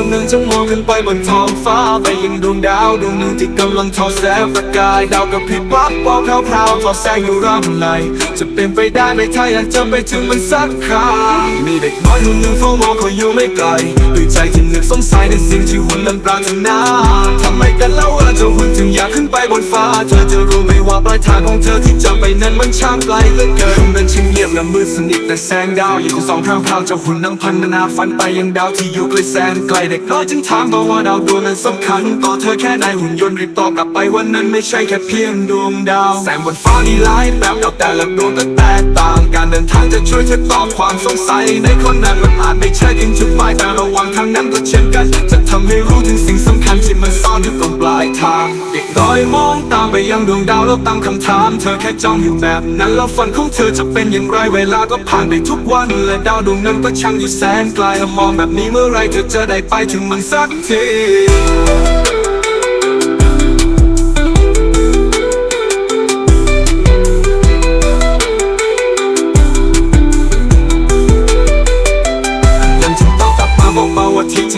วงหนึ่งจะมองขึ้นไปบนท้องฟ้าไปยังดวงดาวดวงหนึ่งที่กำลังทอแสงประกายดาวกับพริบวับวาวแผ่วพราวทอแสงอยู่ร่ำไรจะเป็นไปได้ไหมถ้าอยากจะไปถึงมันสักครั้งมีเด็กน้อยคนหนึ่งเฝ้ามองคอยอยู่ไม่ไกลด้วยใจที่นึกสงสัยในสิ่งที่หุ่นนั้นปรารถนา รู้ไหมว่าปลายทางของเธอที่จะไปนั้นมันช่างไกลเหลือเกินมันช่างเงียบและมืดสนิทแต่แสงดาวอยังสองพรางพราวจ้าหุ่นนั่งพันนาฝันไปยังดาวที่อยู่ไกลแสนไกลเด็กน้อยจึงถามมาว่าดาวดวงนั้นสำคัญต่อเธอแค่ไหนหุ่นยนต์รีบตอบกลับไปว่านั้นไม่ใช่แค่เพียงดวงดาว แสงบนฟ้านี่หลายแบบดาวแต่ละดวงก็แตกต่างการเดินทางจะช่วยเธอตอบความสงสัยในคนนั้นมันอาจไม่ใช่ถึงจุดหมายแต่ระหว่างทางนั้นก็เช่นกัน จะทำให้รู้ถึงสิ่งสำคัญที่มันซ่อนอยู่ตรงปลายทาง เด็กน้อยมองต ไปยังดวงดาวแล้วตั้งคำถาม เธอแค่จ้องอยู่แบบนั้นแล้วฝันของเธอจะเป็นอย่างไรเวลาก็ผ่านไปทุกวันและดาวดวงนั้นก็ช่างอยู่แสนไกลมองแบบนี้เมื่อไรเธอจะได้ไปถึงมันสักที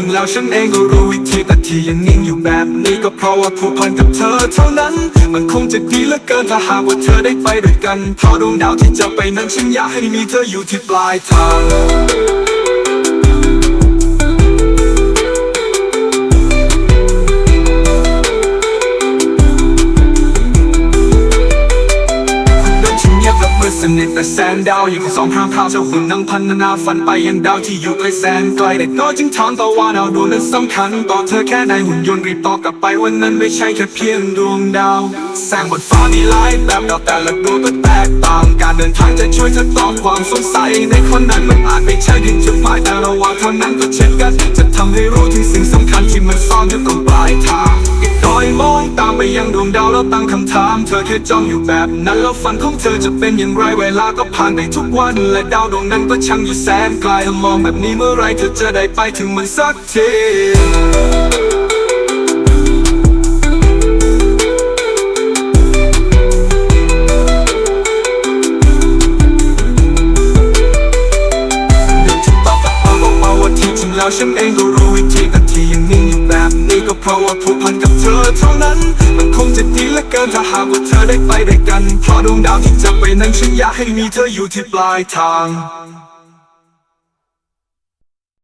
งแล้วฉันเองก็รู้วิธีแต่ที่ยังนิ่งอยู่แบบนี้ก็เพราะว่าผูกพันกับเธอเท่านั้น มันคงจะดีเหลือเกินถ้าหากว่าเธอได้ไปด้วยกันเพราะดวงดาวที่จะไปนั้นฉันอยากให้มีเธออยู่ที่ปลายทาง สนิทแต่แสงดาวอยู่สองพรางพราวเจ้าหุ่นนั่งพันนาฝันไปยังดาวที่อยู่ไกลแสนไกลเด็กน้อยจึงถามต่อว่าดาวดวงนั้นสำคัญต่อเธอแค่ไหนหุ่นยนต์รีบตอบกลับไปว่านั้นไม่ใช่แค่เพียงดวงดาว แสงบนฟ้ามีหลายแบบดาวแต่ละดวงก็แตกต่างการเดินทางจะช่วยเธอตอบความสงสัยในคนนั้นมันอาจไม่ใช่ถึงจุดหมายแต่ระหว่างทางนั้นก็เช่นกันจะทำให้ ไปยังดวงดาวแล้วตั้งคำถาม เธอแค่จ้องอยู่แบบนั้นแล้วฝันของเธอจะเป็นอย่างไรเวลาก็ผ่านไปทุกวัน และดาวดวงนั้นก็ช่างอยู่แสนไกลมองแบบนี้เมื่อไรเธอจะได้ไปถึงมันสักทีเดินถึงต่อกลับมาบอกมาว่าที่จริงแล้วฉันเองก็รู้วิธีแต่ที่ยังนิ่งอยู่ ก็เพราะว่าผูกพันกับเธอเท่านั้น มันคงจะดีเหลือเกินถ้าหากว่าเธอได้ไปด้วยกัน เพราะดวงดาวที่จะไปนั้นฉันอยากให้มีเธออยู่ที่ปลายทาง